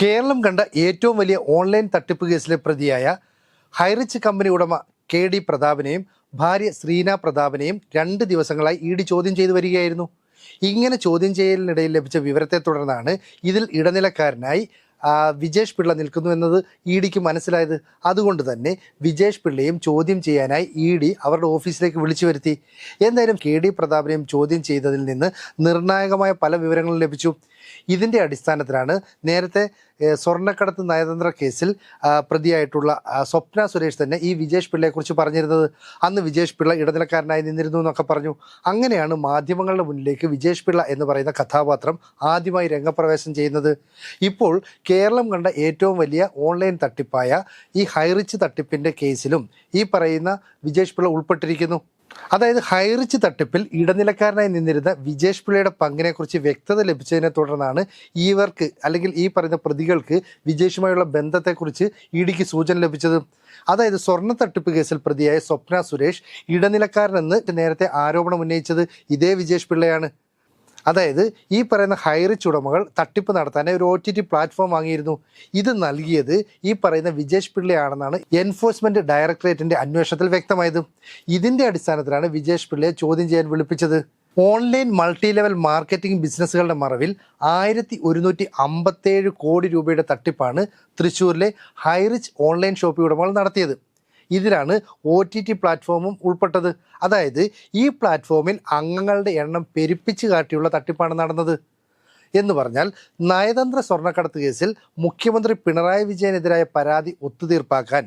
കേരളം കണ്ട ഏറ്റവും വലിയ ഓൺലൈൻ തട്ടിപ്പ് കേസിലെ പ്രതിയായ ഹൈറിച്ച് കമ്പനി ഉടമ കെ ഡി പ്രതാപനെയും ഭാര്യ ശ്രീന പ്രതാപനെയും രണ്ട് ദിവസങ്ങളായി ഇ ഡി ചോദ്യം ചെയ്തു വരികയായിരുന്നു. ഇങ്ങനെ ചോദ്യം ചെയ്യലിനിടയിൽ ലഭിച്ച വിവരത്തെ തുടർന്നാണ് ഇതിൽ ഇടനിലക്കാരനായി വിജേഷ് പിള്ള നിൽക്കുന്നു എന്നത് ഇ ഡിക്ക് മനസ്സിലായത്. അതുകൊണ്ട് തന്നെ വിജേഷ് പിള്ളയും ചോദ്യം ചെയ്യാനായി ഇ ഡി അവരുടെ ഓഫീസിലേക്ക് വിളിച്ചു വരുത്തി. എന്തായാലും കെ ഡി പ്രതാപനെയും ചോദ്യം ചെയ്തതിൽ നിന്ന് നിർണായകമായ പല വിവരങ്ങളും ലഭിച്ചു. ഇതിന്റെ അടിസ്ഥാനത്തിലാണ് നേരത്തെ സ്വർണക്കടത്ത് നയതന്ത്ര കേസിൽ പ്രതിയായിട്ടുള്ള സ്വപ്ന സുരേഷ് തന്നെ ഈ വിജേഷ് പിള്ളയെക്കുറിച്ച് പറഞ്ഞിരുന്നത്. അന്ന് വിജേഷ് പിള്ള ഇടനിലക്കാരനായി നിന്നിരുന്നു എന്നൊക്കെ പറഞ്ഞു. അങ്ങനെയാണ് മാധ്യമങ്ങളുടെ മുന്നിലേക്ക് വിജേഷ് പിള്ള എന്ന് പറയുന്ന കഥാപാത്രം ആദ്യമായി രംഗപ്രവേശം ചെയ്യുന്നത്. ഇപ്പോൾ കേരളം കണ്ട ഏറ്റവും വലിയ ഓൺലൈൻ തട്ടിപ്പായ ഈ ഹൈറിച്ച് തട്ടിപ്പിന്റെ കേസിലും ഈ പറയുന്ന വിജേഷ് പിള്ള ഉൾപ്പെട്ടിരിക്കുന്നു. അതായത് ഹൈറിച്ച് തട്ടിപ്പിൽ ഇടനിലക്കാരനായി നിന്നിരുന്ന വിജേഷ് പിള്ളയുടെ പങ്കിനെക്കുറിച്ച് വ്യക്തത ലഭിച്ചതിനെ തുടർന്നാണ് ഇവർക്ക് അല്ലെങ്കിൽ ഈ പറയുന്ന പ്രതികൾക്ക് വിജേഷുമായുള്ള ബന്ധത്തെക്കുറിച്ച് ഇഡിക്ക് സൂചന ലഭിച്ചത്. അതായത് സ്വർണ തട്ടിപ്പ് കേസിൽ പ്രതിയായ സ്വപ്ന സുരേഷ് ഇടനിലക്കാരനെന്ന് നേരത്തെ ആരോപണം ഉന്നയിച്ചത് ഇതേ വിജേഷ് പിള്ളയാണ്. അതായത് ഈ പറയുന്ന ഹൈറിച്ച് ഉടമകൾ തട്ടിപ്പ് നടത്താൻ ഒരു ഒ ടി ടി പ്ലാറ്റ്ഫോം വാങ്ങിയിരുന്നു. ഇത് നൽകിയത് ഈ പറയുന്ന വിജേഷ് പിള്ളയാണെന്നാണ് എൻഫോഴ്സ്മെന്റ് ഡയറക്ടറേറ്റിന്റെ അന്വേഷണത്തിൽ വ്യക്തമായത്. ഇതിന്റെ അടിസ്ഥാനത്തിലാണ് വിജേഷ് പിള്ളയെ ചോദ്യം ചെയ്യാൻ വിളിപ്പിച്ചത്. ഓൺലൈൻ മൾട്ടി ലെവൽ മാർക്കറ്റിംഗ് ബിസിനസ്സുകളുടെ മറവിൽ ആയിരത്തി ഒരുന്നൂറ്റി അമ്പത്തേഴ് കോടി രൂപയുടെ തട്ടിപ്പാണ് തൃശ്ശൂരിലെ ഹൈറിച്ച് ഓൺലൈൻ ഷോപ്പിംഗ് ഉടമകൾ നടത്തിയത്. ഇതിലാണ് ഒ ടി ടി പ്ലാറ്റ്ഫോമും ഉൾപ്പെട്ടത്. അതായത് ഈ പ്ലാറ്റ്ഫോമിൽ അംഗങ്ങളുടെ എണ്ണം പെരുപ്പിച്ച് കാട്ടിയുള്ള തട്ടിപ്പാണ് നടന്നത്. എന്ന് പറഞ്ഞാൽ നയതന്ത്ര സ്വർണക്കടത്ത് കേസിൽ മുഖ്യമന്ത്രി പിണറായി വിജയനെതിരായ പരാതി ഒത്തുതീർപ്പാക്കാൻ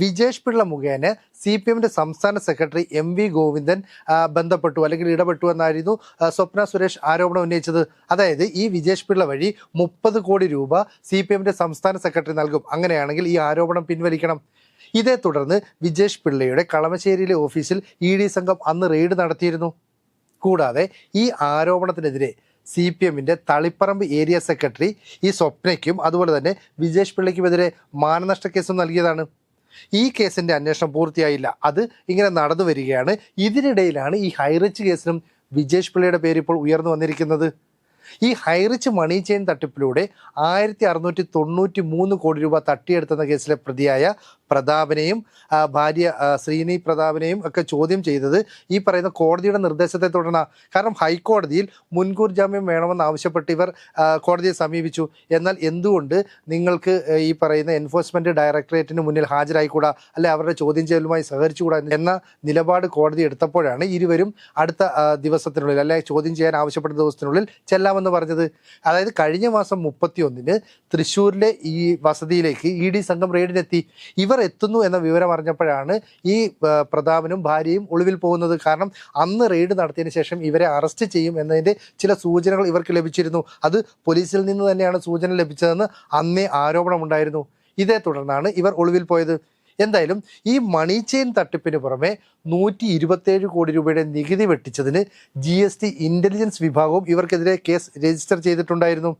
വിജേഷ് പിള്ള മുഖേന സി പി എമ്മിന്റെ സംസ്ഥാന സെക്രട്ടറി എം വി ഗോവിന്ദൻ ബന്ധപ്പെട്ടു അല്ലെങ്കിൽ ഇടപെട്ടു എന്നായിരുന്നു സ്വപ്ന സുരേഷ് ആരോപണം ഉന്നയിച്ചത്. അതായത് ഈ വിജേഷ് പിള്ള വഴി മുപ്പത് കോടി രൂപ സി പി എമ്മിന്റെ സംസ്ഥാന സെക്രട്ടറി നൽകും. അങ്ങനെയാണെങ്കിൽ ഈ ആരോപണം പിൻവലിക്കണം. ഇതേ തുടർന്ന് വിജേഷ് പിള്ളയുടെ കളമശ്ശേരിയിലെ ഓഫീസിൽ ഇ ഡി സംഘം അന്ന് റെയ്ഡ് നടത്തിയിരുന്നു. കൂടാതെ ഈ ആരോപണത്തിനെതിരെ സി പി എമ്മിന്റെ തളിപ്പറമ്പ് ഏരിയ സെക്രട്ടറി ഈ സ്വപ്നയ്ക്കും അതുപോലെ തന്നെ വിജേഷ് പിള്ളയ്ക്കുമെതിരെ മാനനഷ്ട കേസും നൽകിയതാണ്. ഈ കേസിന്റെ അന്വേഷണം പൂർത്തിയായില്ല. അത് ഇങ്ങനെ നടന്നു വരികയാണ്. ഇതിനിടയിലാണ് ഈ ഹൈറിച്ച് കേസിനും വിജേഷ് പിള്ളയുടെ പേര് ഇപ്പോൾ ഉയർന്നു വന്നിരിക്കുന്നത്. ഈ ഹൈറിച്ച് മണി ചെയിൻ തട്ടിപ്പിലൂടെ ആയിരത്തി അറുന്നൂറ്റി തൊണ്ണൂറ്റി മൂന്ന് കോടി രൂപ തട്ടിയെടുത്തുന്ന കേസിലെ പ്രതിയായ പ്രതാപനെയും ഭാര്യ ശ്രീനി പ്രതാപനെയും ഒക്കെ ചോദ്യം ചെയ്തത് ഈ പറയുന്ന കോടതിയുടെ നിർദ്ദേശത്തെ തുടർന്ന്. കാരണം ഹൈക്കോടതിയിൽ മുൻകൂർ ജാമ്യം വേണമെന്ന് ആവശ്യപ്പെട്ട് ഇവർ കോടതിയെ സമീപിച്ചു. എന്നാൽ എന്തുകൊണ്ട് നിങ്ങൾക്ക് ഈ പറയുന്ന എൻഫോഴ്സ്മെന്റ് ഡയറക്ടറേറ്റിന് മുന്നിൽ ഹാജരായിക്കൂടാ? അല്ലെ അവരുടെ ചോദ്യം ചെയ്യലുമായി സഹകരിച്ചുകൂടാ? എന്ന നിലപാട് കോടതി എടുത്തപ്പോഴാണ് ഇരുവരും അടുത്ത ദിവസത്തിനുള്ളിൽ അല്ലെ ചോദ്യം ചെയ്യാൻ ആവശ്യപ്പെട്ട ദിവസത്തിനുള്ളിൽ ചെല്ലാമെന്ന് പറഞ്ഞത്. അതായത് കഴിഞ്ഞ മാസം മുപ്പത്തി ഒന്നിന് തൃശ്ശൂരിലെ ഈ വസതിയിലേക്ക് ഇ ഡി സംഘം റെയ്ഡിനെത്തി. ഇവർ എത്തുന്നു എന്ന വിവരം അറിഞ്ഞപ്പോഴാണ് ഈ പ്രതാപനും ഭാര്യയും ഒളിവിൽ പോകുന്നത്. കാരണം അന്ന് റെയ്ഡ് നടത്തിയതിന് ശേഷം ഇവരെ അറസ്റ്റ് ചെയ്യും എന്നതിന്റെ ചില സൂചനകൾ ഇവർക്ക് ലഭിച്ചിരുന്നു. അത് പോലീസിൽ നിന്ന് തന്നെയാണ് സൂചന ലഭിച്ചതെന്ന് അന്നേ ആരോപണമുണ്ടായിരുന്നു. ഇതേ തുടർന്നാണ് ഇവർ ഒളിവിൽ പോയത്. എന്തായാലും ഈ മണി ചെയിൻ തട്ടിപ്പിന് പുറമെ നൂറ്റി ഇരുപത്തേഴ് കോടി രൂപയുടെ നികുതി വെട്ടിച്ചതിന് ജി എസ് ടി ഇന്റലിജൻസ് വിഭാഗവും ഇവർക്കെതിരെ കേസ് രജിസ്റ്റർ ചെയ്തിട്ടുണ്ടായിരുന്നു.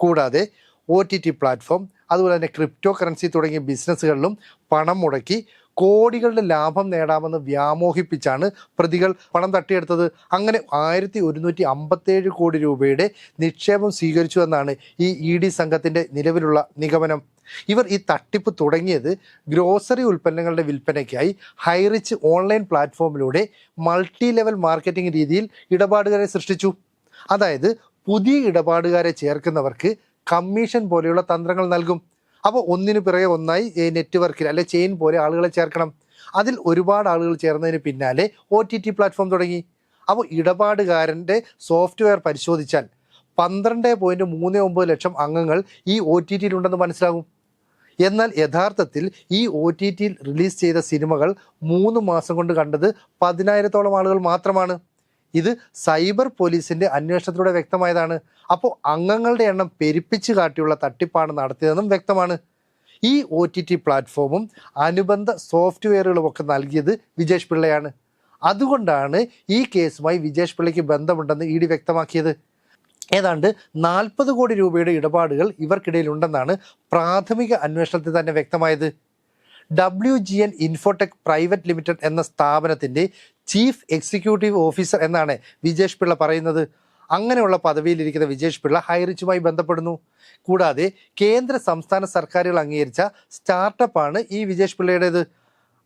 കൂടാതെ ഒ ടി ടി പ്ലാറ്റ്ഫോം അതുപോലെ തന്നെ ക്രിപ്റ്റോ കറൻസി തുടങ്ങിയ ബിസിനസ്സുകളിലും പണം മുടക്കി കോടികളുടെ ലാഭം നേടാമെന്ന് വ്യാമോഹിപ്പിച്ചാണ് പ്രതികൾ പണം തട്ടിയെടുത്തത്. അങ്ങനെ ആയിരത്തി ഒരുന്നൂറ്റി അമ്പത്തേഴ് കോടി രൂപയുടെ നിക്ഷേപം സ്വീകരിച്ചു എന്നാണ് ഈ ഇ ഡി സംഘത്തിന്റെ നിലവിലുള്ള നിഗമനം. ഇവർ ഈ തട്ടിപ്പ് തുടങ്ങിയത് ഗ്രോസറി ഉൽപ്പന്നങ്ങളുടെ വിൽപ്പനയ്ക്കായി ഹൈറിച്ച് ഓൺലൈൻ പ്ലാറ്റ്ഫോമിലൂടെ മൾട്ടി ലെവൽ മാർക്കറ്റിംഗ് രീതിയിൽ ഇടപാടുകാരെ സൃഷ്ടിച്ചു. അതായത് പുതിയ ഇടപാടുകാരെ ചേർക്കുന്നവർക്ക് കമ്മീഷൻ പോലെയുള്ള തന്ത്രങ്ങൾ നൽകും. അപ്പോൾ ഒന്നിനു പിറകെ ഒന്നായി നെറ്റ്വർക്കിൽ അല്ലെ ചെയിൻ പോലെ ആളുകളെ ചേർക്കണം. അതിൽ ഒരുപാട് ആളുകൾ ചേർന്നതിന് പിന്നാലെ ഒ ടി ടി പ്ലാറ്റ്ഫോം തുടങ്ങി. അപ്പോൾ ഇടപാടുകാരന്റെ സോഫ്റ്റ്വെയർ പരിശോധിച്ചാൽ പന്ത്രണ്ട് പോയിന്റ് മൂന്ന് ഒമ്പത് ലക്ഷം അംഗങ്ങൾ ഈ ഒ ടി ടിയിലുണ്ടെന്ന് മനസ്സിലാകും. എന്നാൽ യഥാർത്ഥത്തിൽ ഈ ഒ ടി ടിയിൽ റിലീസ് ചെയ്ത സിനിമകൾ മൂന്ന് മാസം കൊണ്ട് കണ്ടത് പതിനായിരത്തോളം ആളുകൾ മാത്രമാണ്. ഇത് സൈബർ പോലീസിന്റെ അന്വേഷണത്തിലൂടെ വ്യക്തമായതാണ്. അപ്പോൾ അംഗങ്ങളുടെ എണ്ണം പെരുപ്പിച്ച് കാട്ടിയുള്ള തട്ടിപ്പാണ് നടത്തിയതെന്നും വ്യക്തമാണ്. ഈ ഒ ടി ടി പ്ലാറ്റ്ഫോമും അനുബന്ധ സോഫ്റ്റ്വെയറുകളും ഒക്കെ നൽകിയത് വിജേഷ് പിള്ളയാണ്. അതുകൊണ്ടാണ് ഈ കേസുമായി വിജേഷ് പിള്ളയ്ക്ക് ബന്ധമുണ്ടെന്ന് ഇ ഡി വ്യക്തമാക്കിയത്. ഏതാണ്ട് നാൽപ്പത് കോടി രൂപയുടെ ഇടപാടുകൾ ഇവർക്കിടയിലുണ്ടെന്നാണ് പ്രാഥമിക അന്വേഷണത്തിൽ തന്നെ വ്യക്തമായത്. W G N infotech private limited എന്ന സ്ഥാപനത്തിന്റെ ചീഫ് എക്സിക്യൂട്ടീവ് ഓഫീസർ എന്നാണ് വിജേഷ് പിള്ള പറയുന്നത്. അങ്ങനെയുള്ള പദവിയിലിരിക്കുന്ന വിജേഷ് പിള്ള ഹൈറിച്ചുമായി ബന്ധപ്പെടുന്നു. കൂടാതെ കേന്ദ്ര സംസ്ഥാന സർക്കാരുകൾ അംഗീകരിച്ച സ്റ്റാർട്ടപ്പാണ് ഈ വിജേഷ് പിള്ളയുടേത്.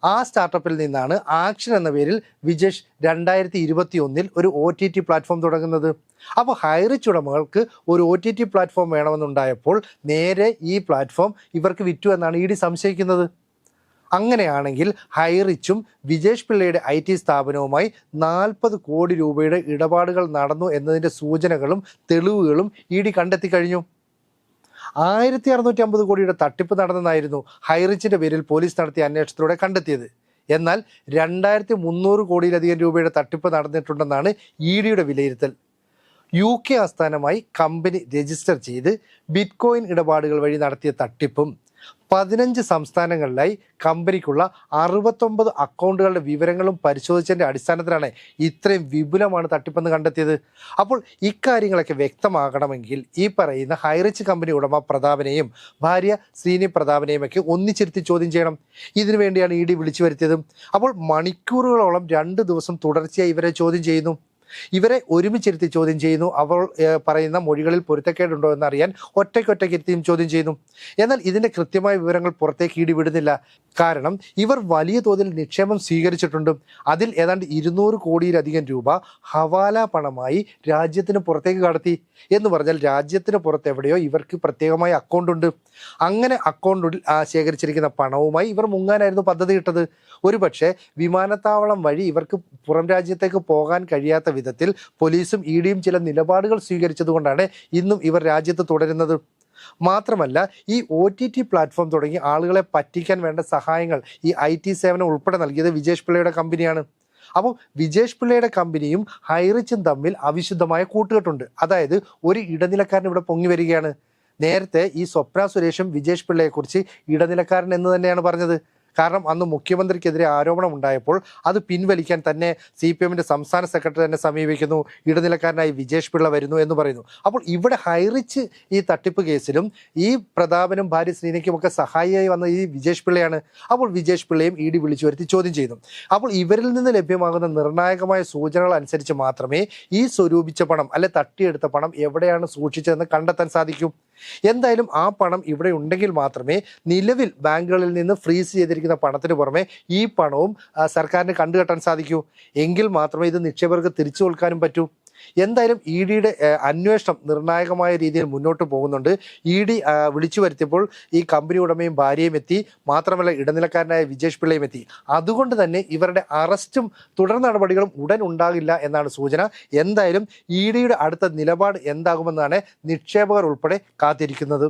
ആ സ്റ്റാർട്ടപ്പിൽ നിന്നാണ് ആക്ഷൻ എന്ന പേരിൽ വിജേഷ് രണ്ടായിരത്തി ഇരുപത്തി ഒന്നിൽ ഒരു ഒ ടി ടി പ്ലാറ്റ്ഫോം തുടങ്ങുന്നത്. അപ്പോൾ ഹൈറിച്ച് ഉടമകൾക്ക് ഒരു ഒ ടി ടി പ്ലാറ്റ്ഫോം വേണമെന്നുണ്ടായപ്പോൾ നേരെ ഈ പ്ലാറ്റ്ഫോം ഇവർക്ക് വിറ്റു എന്നാണ് ഇ ഡി സംശയിക്കുന്നത്. അങ്ങനെയാണെങ്കിൽ ഹൈറിച്ചും വിജേഷ് പിള്ളയുടെ ഐ ടി സ്ഥാപനവുമായി നാൽപ്പത് കോടി രൂപയുടെ ഇടപാടുകൾ നടന്നു എന്നതിന്റെ സൂചനകളും തെളിവുകളും ഇ ഡി കണ്ടെത്തി കഴിഞ്ഞു. ആയിരത്തി അറുന്നൂറ്റി അമ്പത് കോടിയുടെ തട്ടിപ്പ് നടന്നതായിരുന്നു ഹൈറിച്ചിന്റെ പേരിൽ പോലീസ് നടത്തിയ അന്വേഷണത്തിലൂടെ കണ്ടെത്തിയത്. എന്നാൽ രണ്ടായിരത്തി മുന്നൂറ് കോടിയിലധികം രൂപയുടെ തട്ടിപ്പ് നടന്നിട്ടുണ്ടെന്നാണ് ഇ ഡിയുടെ വിലയിരുത്തൽ. യു കെ ആസ്ഥാനമായി കമ്പനി രജിസ്റ്റർ ചെയ്ത് ബിറ്റ്കോയിൻ ഇടപാടുകൾ വഴി നടത്തിയ തട്ടിപ്പും പതിനഞ്ച് സംസ്ഥാനങ്ങളിലായി കമ്പനിക്കുള്ള അറുപത്തൊമ്പത് അക്കൗണ്ടുകളുടെ വിവരങ്ങളും പരിശോധിച്ചതിന്റെ അടിസ്ഥാനത്തിലാണ് ഇത്രയും വിപുലമാണ് തട്ടിപ്പെന്ന് കണ്ടെത്തിയത്. അപ്പോൾ ഇക്കാര്യങ്ങളൊക്കെ വ്യക്തമാകണമെങ്കിൽ ഈ പറയുന്ന ഹൈറിച്ച് കമ്പനി ഉടമ പ്രതാപനെയും ഭാര്യ ശ്രീനി പ്രതാപനെയും ഒക്കെ ഒന്നിച്ചിരുത്തി ചോദ്യം ചെയ്യണം. ഇതിനു വേണ്ടിയാണ് ഇ ഡി വിളിച്ചു വരുത്തിയത്. അപ്പോൾ മണിക്കൂറുകളോളം രണ്ട് ദിവസം തുടർച്ചയായി ഇവരെ ചോദ്യം ചെയ്യുന്നു. ഇവരെ ഒരുമിച്ചിരുത്തി ചോദ്യം ചെയ്യുന്നു. അവർ പറയുന്ന മൊഴികളിൽ പൊരുത്തക്കേടുണ്ടോ എന്നറിയാൻ ഒറ്റയ്ക്കൊറ്റയ്ക്ക് ഇരുത്തിയും ചോദ്യം ചെയ്യുന്നു. എന്നാൽ ഇതിന്റെ കൃത്യമായ വിവരങ്ങൾ പുറത്തേക്ക് ഇടിവിടുന്നില്ല കാരണം ഇവർ വലിയ തോതിൽ നിക്ഷേപം സ്വീകരിച്ചിട്ടുണ്ട്. അതിൽ ഏതാണ്ട് ഇരുന്നൂറ് കോടിയിലധികം രൂപ ഹവാല പണമായി രാജ്യത്തിന് പുറത്തേക്ക് കടത്തി എന്ന് പറഞ്ഞാൽ രാജ്യത്തിന് പുറത്ത് എവിടെയോ ഇവർക്ക് പ്രത്യേകമായ അക്കൗണ്ട് ഉണ്ട്. അങ്ങനെ അക്കൗണ്ടിൽ ശേഖരിച്ചിരിക്കുന്ന പണവുമായി ഇവർ മുങ്ങാനായിരുന്നു പദ്ധതി ഇട്ടത്. ഒരുപക്ഷെ വിമാനത്താവളം വഴി ഇവർക്ക് പുറം രാജ്യത്തേക്ക് പോകാൻ കഴിയാത്ത വിധത്തിൽ പോലീസും ഇ ഡിയും ചില നിലപാടുകൾ സ്വീകരിച്ചതുകൊണ്ടാണ് ഇന്നും ഇവർ രാജ്യത്ത് തുടരുന്നത്. മാത്രമല്ല ഈ ഒ ടി ടി പ്ലാറ്റ്ഫോം തുടങ്ങി ആളുകളെ പറ്റിക്കാൻ വേണ്ട സഹായങ്ങൾ ഈ ഐ ടി സേവനം ഉൾപ്പെടെ നൽകിയത് വിജേഷ് പിള്ളയുടെ കമ്പനിയാണ്. അപ്പോൾ വിജേഷ് പിള്ളയുടെ കമ്പനിയും ഹൈറിച്ചും തമ്മിൽ അവിശുദ്ധമായ കൂട്ടുകെട്ടുണ്ട്. അതായത് ഒരു ഇടനിലക്കാരൻ ഇവിടെ പൊങ്ങി വരികയാണ്. നേരത്തെ ഈ സ്വപ്ന സുരേഷും വിജേഷ് പിള്ളയെക്കുറിച്ച് ഇടനിലക്കാരൻ എന്ന് തന്നെയാണ് പറഞ്ഞത്. കാരണം അന്ന് മുഖ്യമന്ത്രിക്കെതിരെ ആരോപണം ഉണ്ടായപ്പോൾ അത് പിൻവലിക്കാൻ തന്നെ സി പി എമ്മിന്റെ സംസ്ഥാന സെക്രട്ടറി തന്നെ സമീപിക്കുന്നു. ഇടനിലക്കാരനായി വിജേഷ് പിള്ള വരുന്നു എന്ന് പറയുന്നു. അപ്പോൾ ഇവിടെ ഹൈറിച്ച് ഈ തട്ടിപ്പ് കേസിലും ഈ പ്രതാപനും ഭാര്യ ശ്രീനിക്കും ഒക്കെ സഹായിയായി വന്ന ഈ വിജേഷ് പിള്ളയാണ്. അപ്പോൾ വിജേഷ് പിള്ളയും ഇ ഡി വിളിച്ചു വരുത്തി ചോദ്യം ചെയ്തു. അപ്പോൾ ഇവരിൽ നിന്ന് ലഭ്യമാകുന്ന നിർണായകമായ സൂചനകൾ അനുസരിച്ച് മാത്രമേ ഈ സ്വരൂപിച്ച പണം അല്ലെ തട്ടിയെടുത്ത പണം എവിടെയാണ് സൂക്ഷിച്ചതെന്ന് കണ്ടെത്താൻ സാധിക്കൂ? എന്തായാലും ആ പണം ഇവിടെ ഉണ്ടെങ്കിൽ മാത്രമേ നിലവിൽ ബാങ്കുകളിൽ നിന്ന് ഫ്രീസ് ചെയ്തിരിക്കുന്ന പണത്തിന് പുറമെ ഈ പണവും സർക്കാരിന് കണ്ടുകെട്ടാൻ സാധിക്കൂ. എങ്കിൽ മാത്രമേ ഇത് നിക്ഷേപകർക്ക് തിരിച്ചു കൊടുക്കാനും പറ്റൂ. എന്തായാലും ഇ ഡിയുടെ അന്വേഷണം നിർണായകമായ രീതിയിൽ മുന്നോട്ട് പോകുന്നുണ്ട്. ഇ ഡി വിളിച്ചു വരുത്തിയപ്പോൾ ഈ കമ്പനി ഉടമയും ഭാര്യയും എത്തി. മാത്രമല്ല ഇടനിലക്കാരനായ വിജേഷ് പിള്ളയും എത്തി. അതുകൊണ്ട് തന്നെ ഇവരുടെ അറസ്റ്റും തുടർ നടപടികളും ഉടൻ ഉണ്ടാകില്ല എന്നാണ് സൂചന. എന്തായാലും ഇ ഡിയുടെ അടുത്ത നിലപാട് എന്താകുമെന്നാണ് നിക്ഷേപകർ ഉൾപ്പെടെ കാത്തിരിക്കുന്നത്.